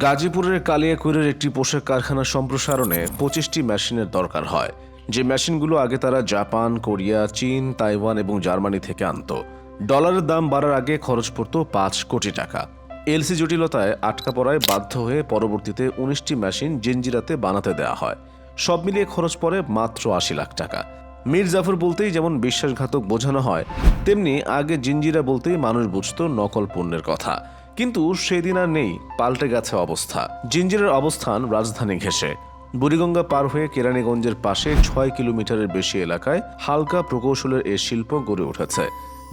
গাজীপুরের কালিয়াকুরের একটি পোশাক কারখানা সম্প্রসারণে পঁচিশটি মেশিনের দরকার হয়। যে মেশিনগুলো আগে তারা জাপান, কোরিয়া, চীন, তাইওয়ান এবং জার্মানি থেকে আনত। ডলারের দাম বাড়ার আগে খরচ পড়ত পাঁচ কোটি টাকা। এলসি জটিলতায় আটকা পড়ায় বাধ্য হয়ে পরবর্তীতে উনিশটি মেশিন জেনজিরাতে বানাতে দেওয়া হয়। সব মিলিয়ে খরচ পড়ে মাত্র আশি লাখ টাকা। মীর জাফর বলতেই যেমন বিশ্বাসঘাতক বোঝানো হয়, তেমনি আগে জিঞ্জিরা বলতেই মানুষ বুঝত নকল পণ্যের কথা। কিন্তু সেদিন আর নেই, পাল্টে গেছে অবস্থা। জিঞ্জিরের অবস্থান রাজধানী ঘেঁষে। বুড়িগঙ্গা পার হয়ে কেরানীগঞ্জের পাশে ছয় কিলোমিটারের বেশি এলাকায় হালকা প্রকৌশলের এ শিল্প গড়ে উঠেছে।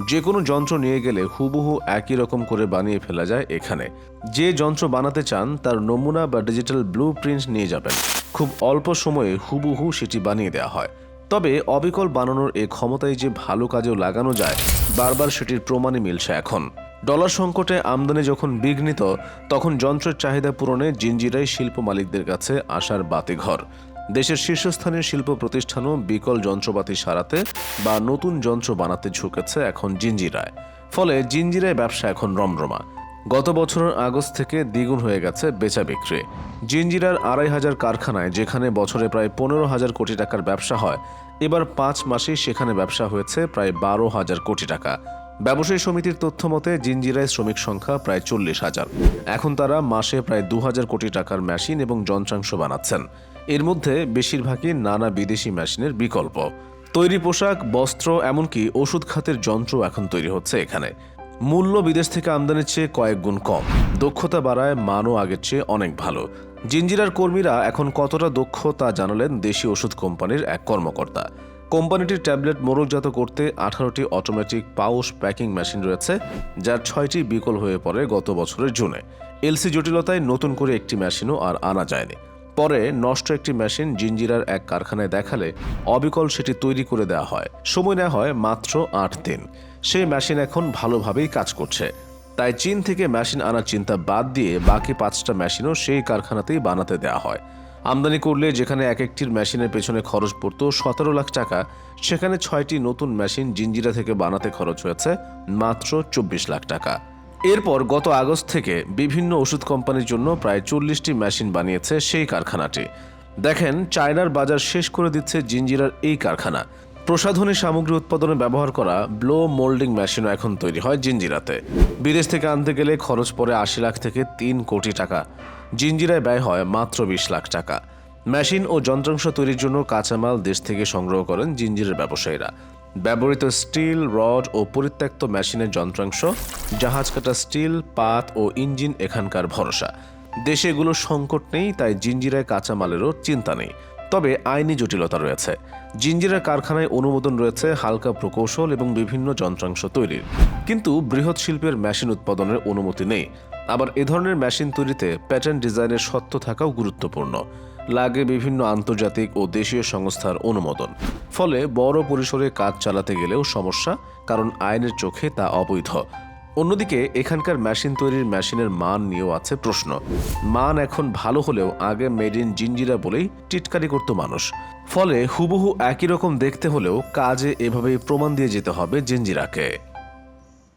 যে কোনো যন্ত্র নিয়ে গেলে হুবহু একই রকম করে বানিয়ে ফেলা যায় এখানে। যে যন্ত্র বানাতে চান, তার নমুনা বা ডিজিটাল ব্লু প্রিন্ট নিয়ে যাবেন। খুব অল্প সময়ে হুবহু সেটি বানিয়ে দেওয়া হয়। তবে অবিকল বানানোর এ ক্ষমতায় যে ভালো কাজেও লাগানো যায়, বারবার সেটির প্রমাণই মিলছে এখন। ডলার সংকটে আমদানি যখন বিঘ্নিত, তখন যন্ত্রের চাহিদা পূরণে জিঞ্জিরাই শিল্প মালিকদের কাছে আসার বাতিঘর। দেশের শীর্ষস্থানীয় শিল্প প্রতিষ্ঠানও বিকল যন্ত্রপাতি সারাতে বা নতুন যন্ত্র বানাতে ঝুঁকেছে এখন জিঞ্জিরায় ফলে জিঞ্জিরায় ব্যবসা এখন রমরমা। গত বছরের আগস্ট থেকে দ্বিগুণ হয়ে গেছে বেচা বিক্রি। জিঞ্জিরার আড়াই হাজার কারখানায়, যেখানে বছরে প্রায় পনেরো হাজার কোটি টাকার ব্যবসা হয়, এবার পাঁচ মাসেই সেখানে ব্যবসা হয়েছে প্রায় বারো হাজার কোটি টাকা। ব্যবসায়ী সমিতির তথ্য মতে, জিঞ্জিরায় শ্রমিক সংখ্যা প্রায় চল্লিশ হাজার। এখন তারা মাসে প্রায় দু হাজার কোটি টাকার মেশিন এবং যন্ত্রাংশ বানাচ্ছেন। এর মধ্যে বেশিরভাগই নানা বিদেশি মেশিনের বিকল্প। তৈরি পোশাক, বস্ত্র, এমনকি ওষুধ খাতের যন্ত্র এখন তৈরি হচ্ছে এখানে। মূল্য বিদেশ থেকে আমদানির চেয়ে কয়েক গুণ কম। দক্ষতা বাড়ায় মানও আগের চেয়ে অনেক ভালো। জিঞ্জিরার কর্মীরা এখন কতটা দক্ষ তা জানালেন দেশি ওষুধ কোম্পানির এক কর্মকর্তা। কোম্পানিটির ট্যাবলেট মোড়কজাত করতে আঠারোটি অটোমেটিক পাউস প্যাকিং মেশিন রয়েছে, যার ছয়টি বিকল হয়ে পড়ে গত বছরের জুনে। এলসি জটিলতায় নতুন করে একটি মেশিনও আর আনা যায়নি। পরে নষ্ট একটি মেশিন জিঞ্জিরার এক কারখানায় দেখালে অবিকল সেটি তৈরি করে দেওয়া হয়। সময় নেওয়া হয় মাত্র আট দিন। সেই মেশিন এখন ভালোভাবেই কাজ করছে। তাই চীন থেকে মেশিন আনার চিন্তা বাদ দিয়ে বাকি পাঁচটা মেশিনও সেই কারখানাতেই বানাতে দেওয়া হয়। আমদানি করলে যেখানে এক একটির মেশিনের পেছনে খরচ পড়তো সতেরো লাখ টাকা, সেখানে ছয়টি নতুন মেশিন জিঞ্জিরা থেকে বানাতে খরচ হয়েছে মাত্র চব্বিশ লাখ টাকা। এরপর গত আগস্ট থেকে বিভিন্ন ওষুধ কোম্পানির জন্য প্রায় চল্লিশটি মেশিন বানিয়েছে সেই কারখানাটি। দেখেন, চায়নার বাজার শেষ করে দিচ্ছে জিঞ্জিরার এই কারখানা। প্রসাধনী সামগ্রী উৎপাদনে ব্যবহার করা ব্লো মোল্ডিং মেশিনও এখন তৈরি হয় জিঞ্জিরাতে বিদেশ থেকে আনতে গেলে খরচ পড়ে আশি লাখ থেকে তিন কোটি টাকা। জিঞ্জিরায় ব্যয় হয় মাত্র বিশ লাখ টাকা। মেশিন ও যন্ত্রাংশ তৈরির জন্য কাঁচামাল দেশ থেকে সংগ্রহ করেন জিঞ্জিরের ব্যবসায়ীরা। ব্যবহৃত স্টিল, রড ও পরিত্যক্ত মেশিনের যন্ত্রাংশ, জাহাজ কাটা স্টিল, পাত ও ইঞ্জিন এখানকার ভরসা। দেশে এগুলো সংকট নেই, তাই জিঞ্জিরায় কাঁচামালেরও চিন্তা নেই। তবে আইনি জটিলতা রয়েছে। জিঞ্জিরার কারখানায় অনুমোদন রয়েছে হালকা প্রকৌশল এবং বিভিন্ন যন্ত্রাংশ তৈরির। কিন্তু বৃহৎ শিল্পের মেশিন উৎপাদনের অনুমতি নেই। আবার এ ধরনের মেশিন তৈরিতে প্যাটার্ন ডিজাইনের সত্য থাকাও গুরুত্বপূর্ণ। লাগে বিভিন্ন আন্তর্জাতিক ও দেশীয় সংস্থার অনুমোদন। ফলে বড় পরিসরে কাজ চালাতে গেলেও সমস্যা, কারণ আইনের চোখে তা অবৈধ। অন্যদিকে, এখানকার মেশিন তৈরির মেশিনের মান নিয়েও আছে প্রশ্ন। মান এখন ভালো হলেও আগে মেড ইন জিঞ্জিরা বলেই টিটকারি করত মানুষ। ফলে হুবহু একই রকম দেখতে হলেও কাজে এভাবেই প্রমাণ দিয়ে যেতে হবে জিঞ্জিরাকে